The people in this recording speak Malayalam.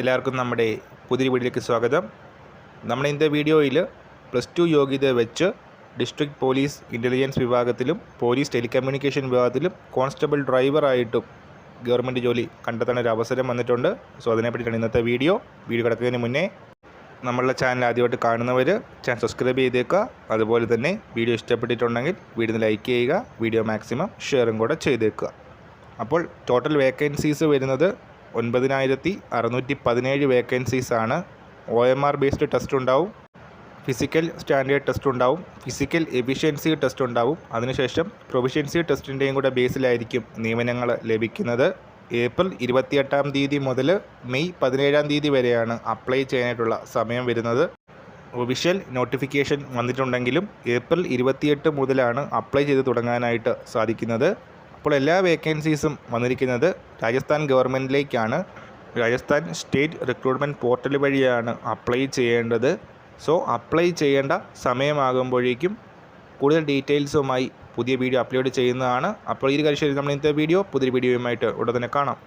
എല്ലാവർക്കും നമ്മുടെ പുതിയ വീഡിയോയിലേക്ക് സ്വാഗതം. നമ്മുടെ ഇന്നത്തെ വീഡിയോയിൽ പ്ലസ് ടു യോഗ്യത വെച്ച് ഡിസ്ട്രിക്ട് പോലീസ് ഇന്റലിജൻസ് വിഭാഗത്തിലും പോലീസ് ടെലികമ്മ്യൂണിക്കേഷൻ വിഭാഗത്തിലും കോൺസ്റ്റബിൾ ഡ്രൈവറായിട്ടും ഗവൺമെന്റ് ജോലി കണ്ടെത്താൻ ഒരു അവസരം വന്നിട്ടുണ്ട്. സോ അതിനെപ്പറ്റിയാണ് ഇന്നത്തെ വീഡിയോ. വീഡിയോ കിടക്കുന്നതിന് മുന്നേ നമ്മളുടെ ചാനൽ ആദ്യമായിട്ട് കാണുന്നവർ ചാനൽ സബ്സ്ക്രൈബ് ചെയ്തേക്കുക. അതുപോലെ തന്നെ വീഡിയോ ഇഷ്ടപ്പെട്ടിട്ടുണ്ടെങ്കിൽ വീഡിയോ ലൈക്ക് ചെയ്യുക വീഡിയോ മാക്സിമം ഷെയറും കൂടെ ചെയ്തേക്കുക. അപ്പോൾ ടോട്ടൽ വേക്കൻസീസ് വരുന്നത് ഒൻപതിനായിരത്തി അറുന്നൂറ്റി പതിനേഴ് വേക്കൻസീസാണ് O M R based test ഉണ്ടാവും ഫിസിക്കൽ സ്റ്റാൻഡേർഡ് ടെസ്റ്റ് ഉണ്ടാവും ഫിസിക്കൽ എഫിഷ്യൻസി ടെസ്റ്റ് ഉണ്ടാവും അതിനുശേഷം പ്രൊഫിഷ്യൻസി ടെസ്റ്റിന്റെയും കൂടെ ബേസിലായിരിക്കും നിയമനങ്ങൾ ലഭിക്കുന്നത്. ഏപ്രിൽ ഇരുപത്തിയെട്ടാം തീയതി മുതൽ മെയ് പതിനേഴാം തീയതി വരെയാണ് അപ്ലൈ ചെയ്യാനായിട്ടുള്ള സമയം വരുന്നത്. ഒഫീഷ്യൽ നോട്ടിഫിക്കേഷൻ വന്നിട്ടുണ്ടെങ്കിലും ഏപ്രിൽ ഇരുപത്തിയെട്ട് മുതലാണ് അപ്ലൈ ചെയ്ത് തുടങ്ങാനായിട്ട് സാധിക്കുന്നത്. അപ്പോൾ എല്ലാ വേക്കൻസീസും വന്നിരിക്കുന്നത് രാജസ്ഥാൻ ഗവൺമെന്റിലേക്കാണ്. രാജസ്ഥാൻ സ്റ്റേറ്റ് റിക്രൂട്ട്മെന്റ് പോർട്ടൽ വഴിയാണ് അപ്ലൈ ചെയ്യേണ്ടത്. സോ അപ്ലൈ ചെയ്യേണ്ട സമയമാകുമ്പോഴേക്കും കൂടുതൽ ഡീറ്റെയിൽസുമായി പുതിയ വീഡിയോ അപ്ലോഡ് ചെയ്യുന്നതാണ്. അപ്പോൾ ഈ കാര്യം ശരി. നമ്മൾ ഇന്നത്തെ വീഡിയോ പുതിയ വീഡിയോയുമായിട്ട് ഉടനെ തന്നെ കാണാം.